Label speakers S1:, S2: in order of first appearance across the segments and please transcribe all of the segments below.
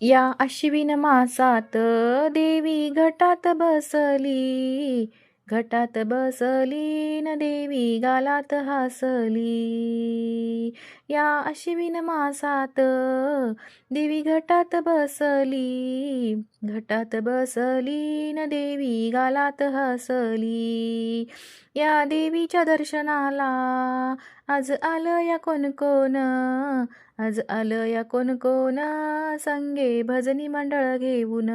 S1: या अश्विन मासात देवी घटात बसली घटात बसली न देवी गालात हसली. या अश्विन मासात देवी घटात बसली घटात बसली न देवी गालात हसली. या देवीच्या दर्शनाला आज आलं या कोण कोण आज आलं या कोण कोण संगे भजनी मंडळ घेऊन.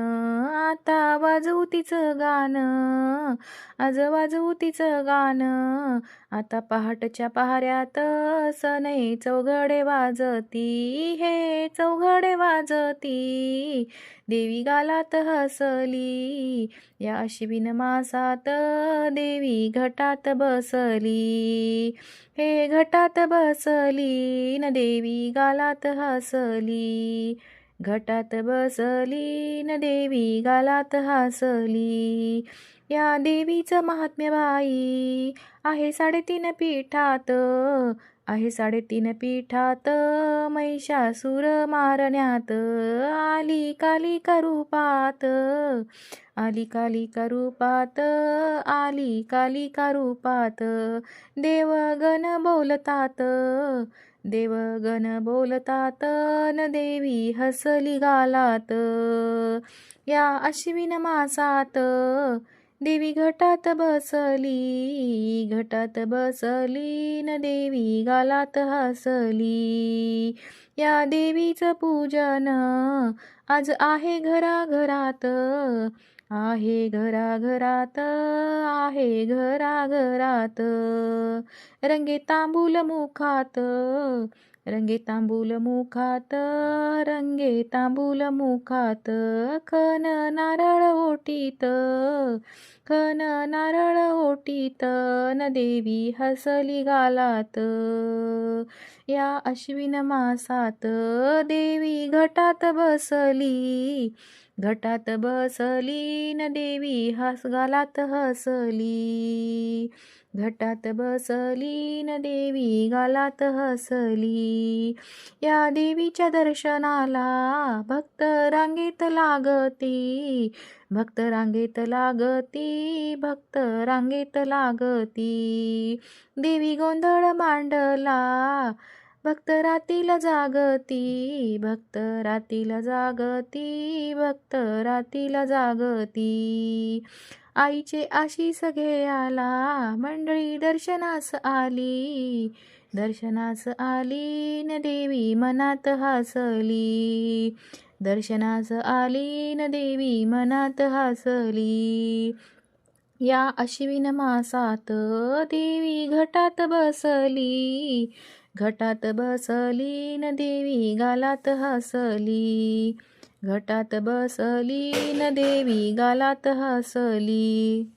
S1: आता वाजवू तिचं गाणं. आज वाजवू तिचं गाणं. आता पहाटच्या पहाऱ्यात सनई चौघडे वाजती. हे चौघडे वाजती. देवी गालात हसली. या अश्विन मासात देवी घटात बसली. हे घटात बसली न देवी गालात हसली. घटात बसली न देवी गालात हसली. या देवीचं महात्म्य बाई आहे साडेतीन पीठात आहे साडेतीन पीठात महिषासूर मारण्यात. आली कालिका रूपात आली कालिका रूपात आली कालिका रूपात देवगण बोलतात देवगण बोलतात न देवी हसली गालात. या अश्विन मासात देवी घटात बसली घटात बसली न देवी गालात हसली. या देवीचं पूजन आज आहे घराघरात आहे घराघरात आहे घराघरात. रंगे तांबूल मुखात रंगे तांबूल मुखात रंगे तांबूल मुखात. खन नारळ ओटीत खन नारळ ओटीत न देवी हसली गालात. या अश्विन मासात देवी घटात बसली घटात बसली न देवी हस गालात हसली. घटात बसली न देवी गालात हसली. या देवीच्या दर्शनाला भक्त रांगेत लागती भक्त रांगेत लागती भक्त रांगेत लागती. देवी गोंधळ मांडला भक्त रातीला जागती भक्त रातीला जागती भक्त रातीला जागती. आईचे आशीष आला मंडळी दर्शनास आली. दर्शनास आली न देवी मनात हसली. दर्शनास आली न देवी मनात हसली. या अश्विन मासात देवी घटात बसली. घटात बसली न देवी गालात हसली. घटात बसली न देवी गालात हसली.